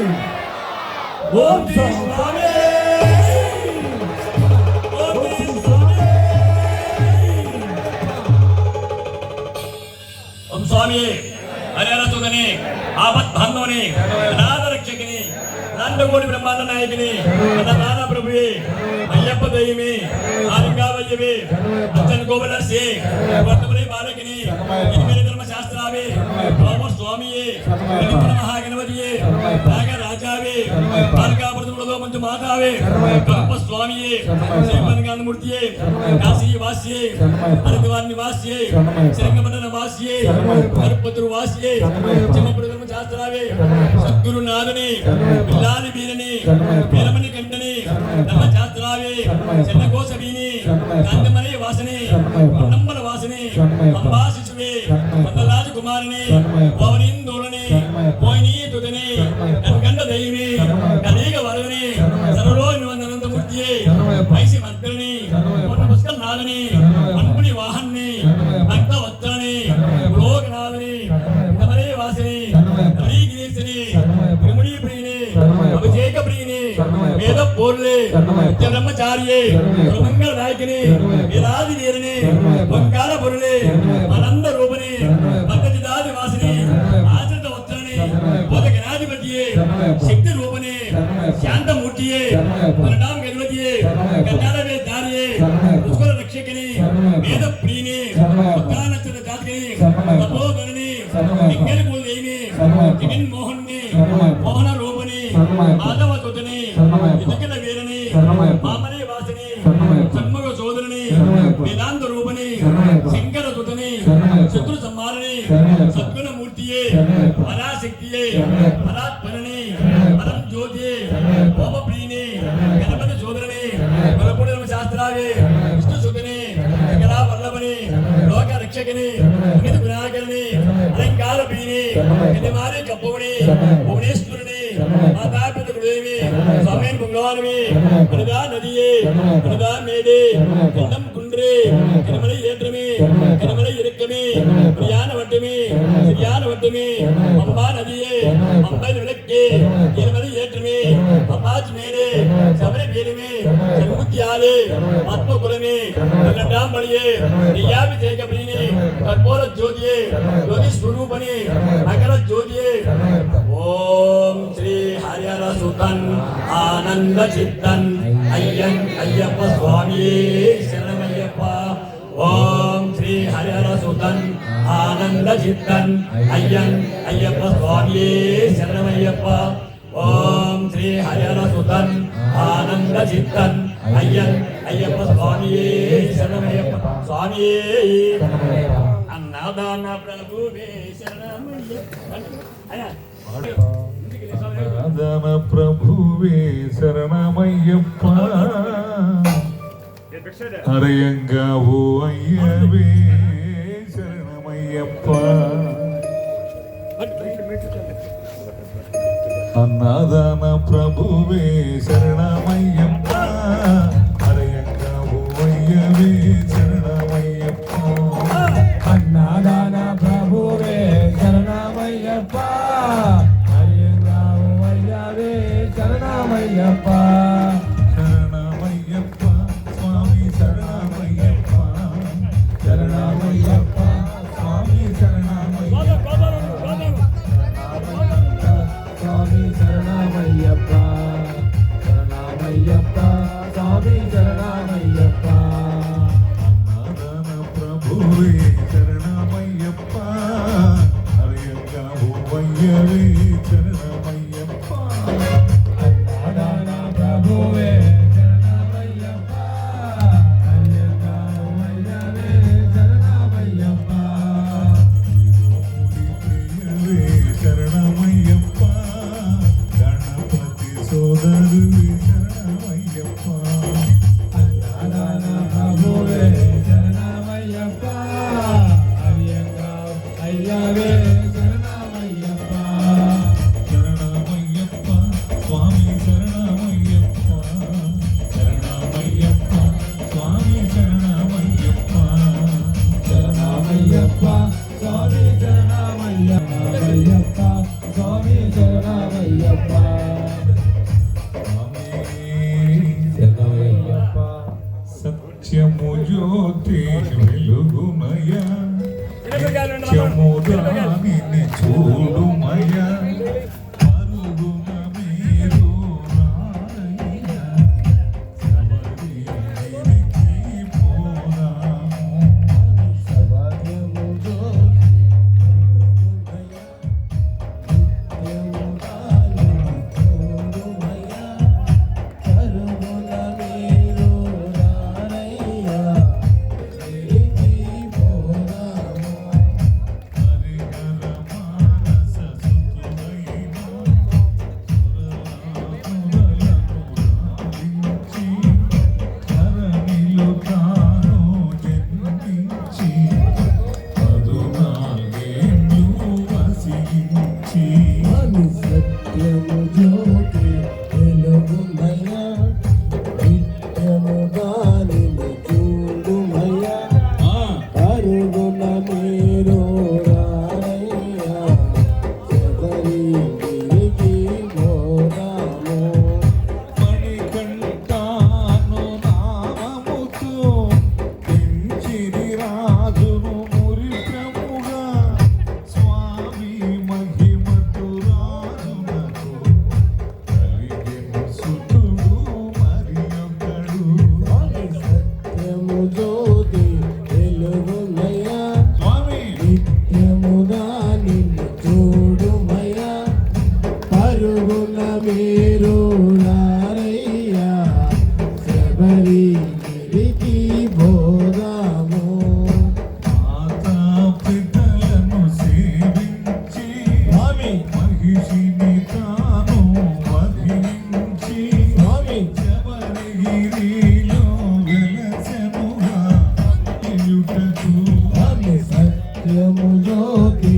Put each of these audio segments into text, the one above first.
ఓం స్వామి. ఓం స్వామి ఓం ఆపత్ బాంధవుని అనాథ రక్షకుని బ్రహ్మాండ నాయకుని నానా ప్రభువి అయ్యప్ప దయ్యమి ఆలింగావయ్యవి అచ్చన్ గోబలర్సి వర్తమని బాలకిని சுவாமியே நமஹா கணபதியே நாக ராஜாவே பாலகாபுரத்தினுள்ளதோ மஞ்சு மாதாவே கப்ப சுவாமியே ஸ்ரீமன்காந்தமூர்த்தியே காசி வாசியே அருந்தவாரணி வாசியே சிறங்கமண்டன வாசியே கருப்பத்தூர் வாசியே சிம்மபுரம் சாஸ்திராவே சத்குருநாதனே வில்லாதி வீரனே வீரமணி கண்டனே நம்ம சாஸ்திராவே சென்னகோசவீனி கந்தமலை வாசனே நம்மள వాసని పొన్నమ్మల వాసని అంబా శిశువే వందలాజ కుమారిని పవనిందోళని పోయిని తుదని కన్కండ దైవి కలిగ వరదని సర్వలో నివందనంతమూర్తియే వైసి మంత్రిని పొన్న పుష్కల నాదని అన్పుని వాహన్ని భక్త వత్సలని లోకనాథని కమలే వాసిని కమలీ గిరీశని విముడి ప్రియుని అభిషేక ప్రియుని వేద పోర్లే బ్రహ్మచారియే మంగళ నాయకిని వేదాది వీరిని బంగార పొరులే ఆనంద రూపని పద్ధతి దాది వాసిని ఆశ్రిత వత్సలని బోధ గణాధిపతియే శక్తి రూపని శాంతమూర్తియే పరనామ గణపతియే కన్యాలవే దారియే పుష్కర రక్షకిని వేద ప్రియుని ఉత్తానక్షత జాతకిని తపోగణని లింగని కులదేవిని జగన్ మోహన్ని మోహన రూపని మాధవ వీరని మామని వాసిని. షణ్ముఖ సోదరుని వేదాంత రూపని శంకర సుతని శత్రు సంహారణి సద్గుణ మూర్తియే పరాశక్తియే. పరాత్పరని. పరం జ్యోతియే హోమ ప్రియని గణపతి సోదరుని గురపుడి శాస్త్రావే. విష్ణు సుతని శంకరా వల్లభని లోక రక్షకని అమిత గుణాకరణి అలంకార ప్రియని గణమారి కప్పవుని భువనేశ్వరుని. గురుదేవి உலாருமே பிரதா நதியே பிரதா மேடே குண்டம் குன்றே திருமலை ஏற்றமே திருமலை இருக்கமே பிரியான வட்டமே சரியான வட்டமே அம்பா நதியே அம்பை விளக்கே திருமலை ஏற்றமே அம்பாஜ் மேடே சபரி வீரமே சண்முத்தியாலே ஆத்ம குலமே இரண்டாம் பலியே நெய்யாபி தேகபலினே கற்போர ஜோதியே ஜோதி ஸ்வரூபனே அகர ஜோதியே ஓம் ஸ்ரீ ஹரிஹர சுதன் ஆனந்த சித்தன் ஐயன் ஐயப்ப சுவாமியே சரணமையப்பா ஓம் ஸ்ரீ ஹரிஹர சுதன் ஆனந்த சித்தன் ஐயன் ஐயப்ப சுவாமியே சரணமையப்பா ஓம் ஸ்ரீ ஹரிஹர சுதன் ஆனந்த சித்தன் ஐயன் ஐயப்ப சுவாமியே சரணமையப்ப சுவாமியே. அன்னதான பிரபுவே சரணமையப்ப பிரபுவே சரணமையப்பா. அரையங்காவோ ஐயவே சரணமையப்பா. అన్నదాన ప్రభువే శరణమయ్యప్ప శరణమయ్యవే శరణమయ్యప్ప శరణమయ్యప్ప స్వామి శరణమయ్యప్ప శరణమయ్యప్ప స్వామి శరణమయ్యప్ప. శరణమయ్యప్ప స్వామి సత్యము జ్యోతి వెలుగుమయ. বোঝো কি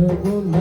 Mm-hmm.